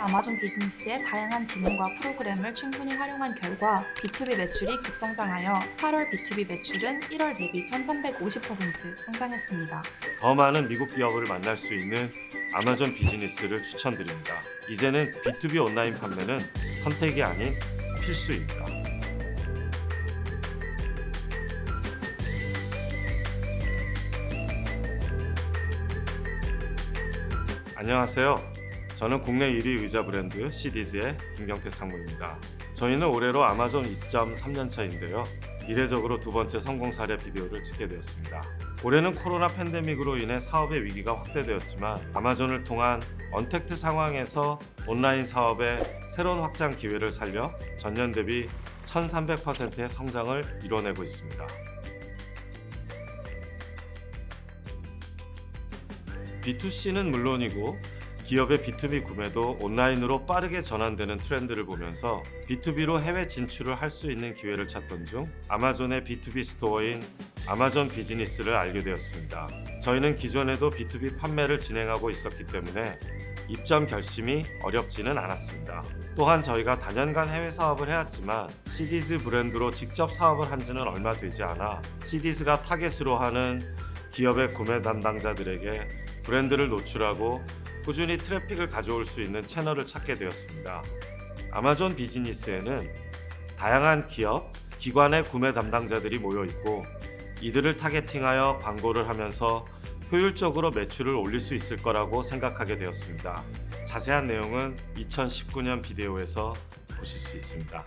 아마존 비즈니스의 다양한 기능과 프로그램을 충분히 활용한 결과 B2B 매출이 급성장하여 8월 B2B 매출은 1월 대비 1350% 성장했습니다. 더 많은 미국 기업을 만날 수 있는 아마존 비즈니스를 추천드립니다. 이제는 B2B 온라인 판매는 선택이 아닌 필수입니다. 안녕하세요. 저는 국내 1위 의자 브랜드 시디즈의 김경태 상무입니다. 저희는 올해로 아마존 입점 3년 차인데요. 이례적으로 두 번째 성공 사례 비디오를 찍게 되었습니다. 올해는 코로나 팬데믹으로 인해 사업의 위기가 확대되었지만 아마존을 통한 언택트 상황에서 온라인 사업의 새로운 확장 기회를 살려 전년 대비 1300%의 성장을 이뤄내고 있습니다. B2C는 물론이고 기업의 B2B 구매도 온라인으로 빠르게 전환되는 트렌드를 보면서 B2B로 해외 진출을 할 수 있는 기회를 찾던 중 아마존의 B2B 스토어인 아마존 비즈니스를 알게 되었습니다. 저희는 기존에도 B2B 판매를 진행하고 있었기 때문에 입점 결심이 어렵지는 않았습니다. 또한 저희가 다년간 해외 사업을 해왔지만 시디즈 브랜드로 직접 사업을 한 지는 얼마 되지 않아 시디즈가 타겟으로 하는 기업의 구매 담당자들에게 브랜드를 노출하고 꾸준히 트래픽을 가져올 수 있는 채널을 찾게 되었습니다. 아마존 비즈니스에는 다양한 기업, 기관의 구매 담당자들이 모여 있고 이들을 타겟팅하여 광고를 하면서 효율적으로 매출을 올릴 수 있을 거라고 생각하게 되었습니다. 자세한 내용은 2019년 비디오에서 보실 수 있습니다.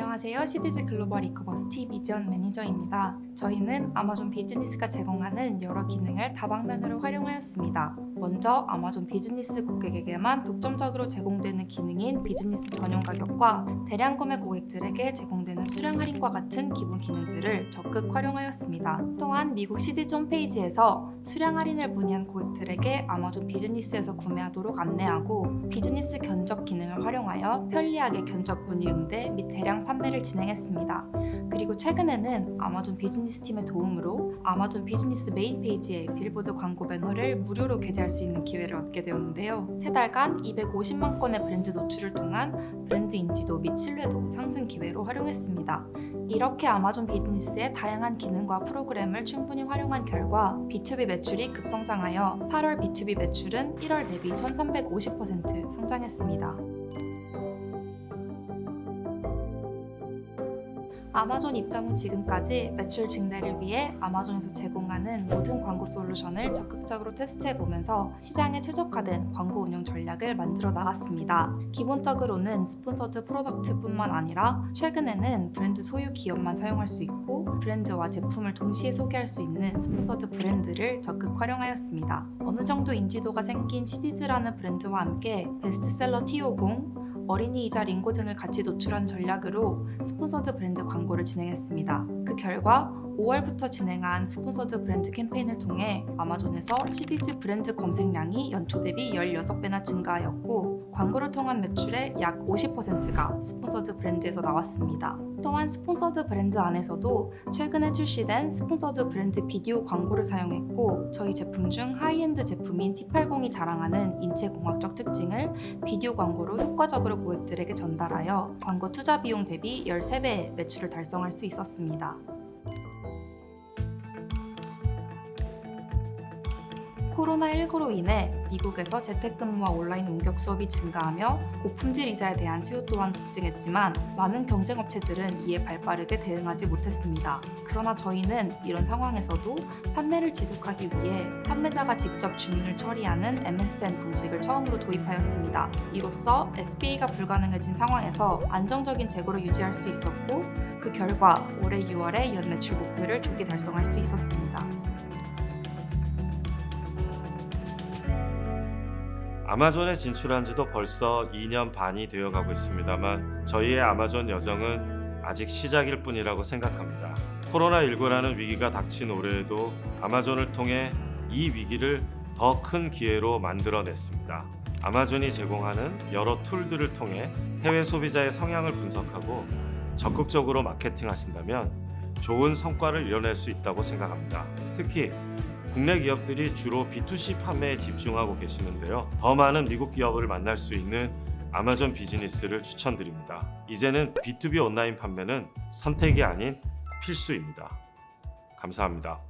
안녕하세요. 시디즈 글로벌 이커머스 T 비전 매니저입니다. 저희는 아마존 비즈니스가 제공하는 여러 기능을 다방면으로 활용하였습니다. 먼저 아마존 비즈니스 고객에게만 독점적으로 제공되는 기능인 비즈니스 전용 가격과 대량 구매 고객들에게 제공되는 수량 할인과 같은 기본 기능들을 적극 활용하였습니다. 또한 미국 시디즈 홈페이지에서 수량 할인을 문의한 고객들에게 아마존 비즈니스에서 구매하도록 안내하고 비즈니스 견적 기능을 활용하여 편리하게 견적 문의 응대 및 대량 판매를 진행했습니다. 그리고 최근에는 아마존 비즈니스 팀의 도움으로 아마존 비즈니스 메인 페이지에 빌보드 광고 배너를 무료로 게재할 수 있는 기회를 얻게 되었는데요. 세 달간 250만 건의 브랜드 노출을 통한 브랜드 인지도 및 신뢰도 상승 기회로 활용했습니다. 이렇게 아마존 비즈니스의 다양한 기능과 프로그램을 충분히 활용한 결과 B2B 매출이 급성장하여 8월 B2B 매출은 1월 대비 1350% 성장했습니다. 아마존 입점 후 지금까지 매출 증대를 위해 아마존에서 제공하는 모든 광고 솔루션을 적극적으로 테스트해 보면서 시장에 최적화된 광고 운영 전략을 만들어 나갔습니다. 기본적으로는 스폰서드 프로덕트뿐만 아니라 최근에는 브랜드 소유 기업만 사용할 수 있고 브랜드와 제품을 동시에 소개할 수 있는 스폰서드 브랜드를 적극 활용하였습니다. 어느 정도 인지도가 생긴 시디즈라는 브랜드와 함께 베스트셀러 T50 어린이이자 링고 등을 같이 노출한 전략으로 스폰서드 브랜드 광고를 진행했습니다. 그 결과 5월부터 진행한 스폰서드 브랜드 캠페인을 통해 아마존에서 시디즈 브랜드 검색량이 연초 대비 16배나 증가하였고 광고를 통한 매출의 약 50%가 스폰서드 브랜드에서 나왔습니다. 또한 스폰서드 브랜드 안에서도 최근에 출시된 스폰서드 브랜드 비디오 광고를 사용했고 저희 제품 중 하이엔드 제품인 T80이 자랑하는 인체공학적 특징을 비디오 광고로 효과적으로 고객들에게 전달하여 광고 투자 비용 대비 13배의 매출을 달성할 수 있었습니다. 코로나19로 인해 미국에서 재택근무와 온라인 원격 수업이 증가하며 고품질 이자에 대한 수요 또한 급증했지만 많은 경쟁 업체들은 이에 발빠르게 대응하지 못했습니다. 그러나 저희는 이런 상황에서도 판매를 지속하기 위해 판매자가 직접 주문을 처리하는 MFN 방식을 처음으로 도입하였습니다. 이로써 FBA가 불가능해진 상황에서 안정적인 재고를 유지할 수 있었고 그 결과 올해 6월에 연 매출 목표를 조기 달성할 수 있었습니다. 아마존에 진출한 지도 벌써 2년 반이 되어 가고 있습니다만 저희의 아마존 여정은 아직 시작일 뿐이라고 생각합니다. 코로나19라는 위기가 닥친 올해에도 아마존을 통해 이 위기를 더 큰 기회로 만들어냈습니다. 아마존이 제공하는 여러 툴들을 통해 해외 소비자의 성향을 분석하고 적극적으로 마케팅하신다면 좋은 성과를 이뤄낼 수 있다고 생각합니다. 특히 국내 기업들이 주로 B2C 판매에 집중하고 계시는데요. 더 많은 미국 기업을 만날 수 있는 아마존 비즈니스를 추천드립니다. 이제는 B2B 온라인 판매는 선택이 아닌 필수입니다. 감사합니다.